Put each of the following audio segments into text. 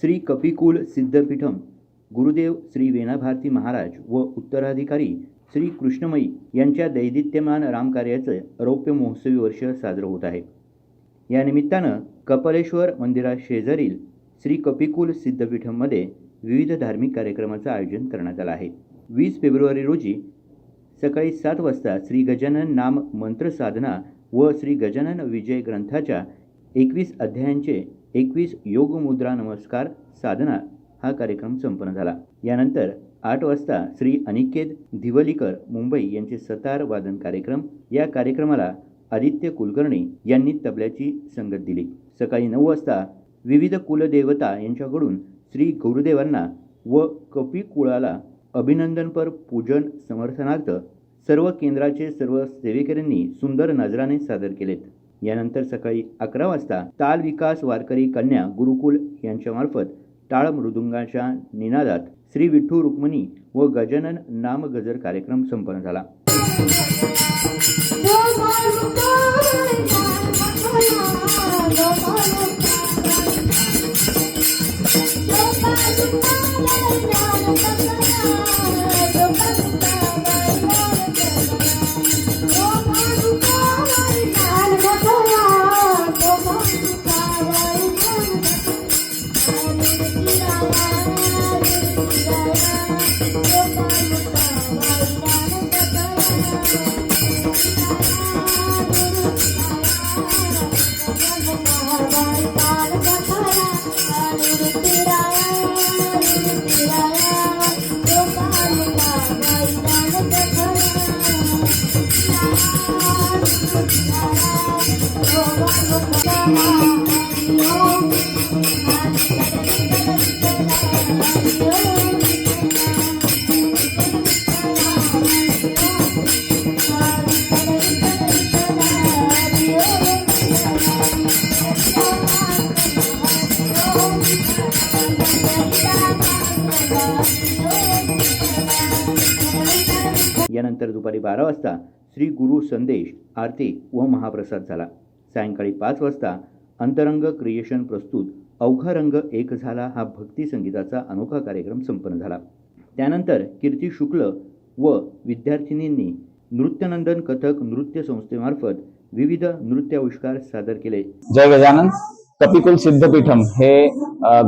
श्री कपिकुल सिद्धपीठम गुरुदेव श्री वेणाभारती महाराज व उत्तराधिकारी श्री कृष्णमयी यांच्या दैदित्यमान रामकार्याचं रौप्य महोत्सवी वर्ष साजरं होत आहे. या निमित्तानं कपालेश्वर मंदिराशेजारील श्री कपिकुल सिद्धपीठममध्ये विविध धार्मिक कार्यक्रमाचं आयोजन करण्यात आलं आहे. वीस फेब्रुवारी रोजी सकाळी सात वाजता श्री गजानन नाम मंत्र साधना व श्री गजानन विजय ग्रंथाच्या एकवीस अध्यायांचे एकवीस योगमुद्रा नमस्कार साधना हा कार्यक्रम संपन्न झाला. यानंतर आठ वाजता श्री अनिकेत धिवलीकर मुंबई यांचे सतार वादन कार्यक्रम. या कार्यक्रमाला आदित्य कुलकर्णी यांनी तबल्याची संगत दिली. सकाळी नऊ वाजता विविध कुलदेवता यांच्याकडून श्री गुरुदेवांना व कपिकुळाला अभिनंदनपर पूजन समर्थनार्थ सर्व केंद्राचे सर्व सेवेकऱ्यांनी सुंदर नजराने सादर केलेत. यानंतर सकाळी अकरा वाजता ताल विकास वारकरी कन्या गुरुकुल यांच्यामार्फत टाळ मृदुंगाच्या निनादात श्री विठ्ठू रुक्मिणी व गजानन नाम गजर कार्यक्रम संपन्न झाला. No. यानंतर दुपारी बारा वाजता श्री गुरु संदेश आरती व महाप्रसाद झाला. सायंकाळी पाच वाजता अंतरंग क्रिएशन प्रस्तुत अवघा रंग एक झाला हा भक्ती संगीताचा अनोखा कार्यक्रम संपन्न झाला. त्यानंतर कीर्ती शुक्ल व विद्यार्थिनींनी नृत्यनंदन कथक नृत्य संस्थेमार्फत विविध नृत्याविष्कार सादर केले. जय गजानन. कपिकुल सिद्धपीठम हे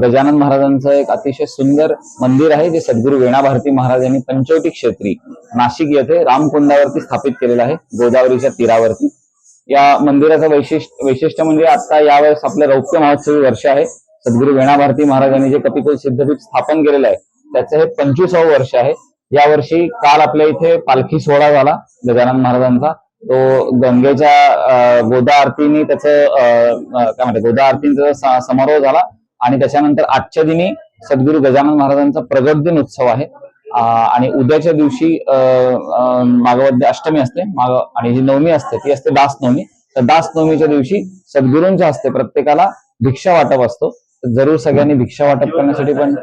गजानन महाराजांचं एक अतिशय सुंदर मंदिर आहे जे सद्गुरू वेणा भारती महाराज यांनी पंचवटी क्षेत्री नाशिक येथे रामकुंडावरती स्थापित केलेलं आहे गोदावरीच्या तीरावरती. या मंदिराचं वैशिष्ट्य वैशिष्ट्य म्हणजे आता यावेळेस आपलं रौप्य महोत्सवी वर्ष आहे. सद्गुरू वेणा भारती महाराजांनी जे कपिकुल सिद्धपीठ स्थापन केलेलं आहे त्याचं हे पंचवीसावं वर्ष आहे. यावर्षी काल आपल्या इथे पालखी सोहळा झाला गजानन महाराजांचा. तो गंगेच्या अं, गोदा आरतीने त्याचं अं, काय म्हणतात गोदा आरतीचा समारोह झाला. आणि त्याच्यानंतर आजच्या दिनी सद्गुरू गजानन महाराजांचा प्रगट दिन उत्सव आहे. आणि उद्याच्या दिवशी अं, अं, मागवद्य अष्टमी असते. माग आणि जी नवमी असते ती असते दास नवमी तर दास नवमीच्या दिवशी सद्गुरूंच्या हस्ते प्रत्येकाला भिक्षा वाटप असतो. तर जरूर सगळ्यांनी भिक्षा वाटप करण्यासाठी पण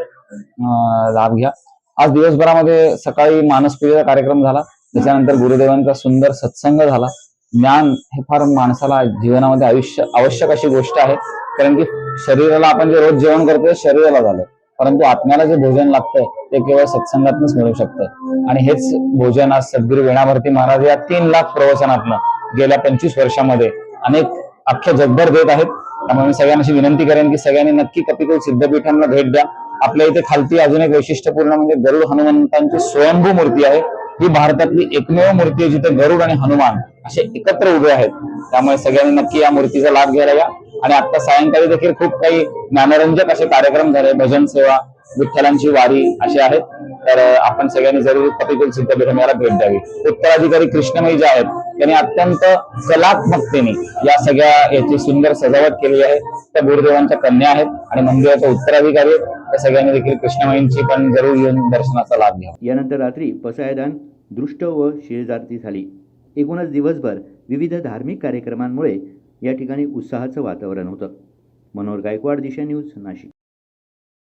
लाभ घ्या. आज दिवसभरामध्ये सकाळी मानसपूजेचा कार्यक्रम झाला. त्याच्यानंतर गुरुदेवांचा सुंदर सत्संग झाला. ज्ञान हे फार माणसाला जीवनामध्ये आयुष्य आवश्यक अशी गोष्ट आहे. कारण की शरीराला आपण जे रोज जेवण करतो ते शरीराला झालं परंतु आत्म्याला जे भोजन लागतं ते केवळ सत्संगातूनच मिळू शकतं आणि हेच भोजन आज सद्गुरु वेणाभरती महाराज या तीन लाख प्रवचनातनं गेल्या पंचवीस वर्षामध्ये अनेक अख्ख्या जगभर देत आहेत. त्यामुळे मी सगळ्यांना अशी विनंती करेन की सगळ्यांनी नक्की कपिकुल सिद्धपीठांना भेट द्या. आपल्या इथे खालती अजून एक वैशिष्ट्यपूर्ण म्हणजे गरुड हनुमंतांची स्वयंभू मूर्ती आहे. ही भारतातली एकमेव मूर्ती आहे जिथे गरुड आणि हनुमान असे एकत्र उभे आहेत. त्यामुळे सगळ्यांनी नक्की या मूर्तीचा लाभ घ्यायला या. आणि आता सायंकाळी देखील खूप काही ज्ञानरंजक असे कार्यक्रम झाले. भजन सेवा विठ्ठलांची वारी असे आहेत. तर आपण सगळ्यांनी जरूर कपिकुल सिद्धपीठम याला भेट द्यावी. उत्तराधिकारी कृष्णमयी जे आहेत त्यांनी अत्यंत कलात्मकतेने या सगळ्या याची सुंदर सजावट केली आहे. त्या गुरुदेवांच्या कन्या आहेत आणि मंदिराचा उत्तराधिकारी त्या सगळ्यांनी देखील कृष्णमयींची पण जरूर येऊन दर्शनाचा लाभ घ्यावा. यानंतर रात्री पसायदान दृष्ट व शेजारती झाली. एकूणच दिवसभर विविध धार्मिक कार्यक्रमांमुळे या ठिकाणी उत्साहाचं वातावरण होतं. मनोहर गायकवाड दिशा न्यूज नाशिक.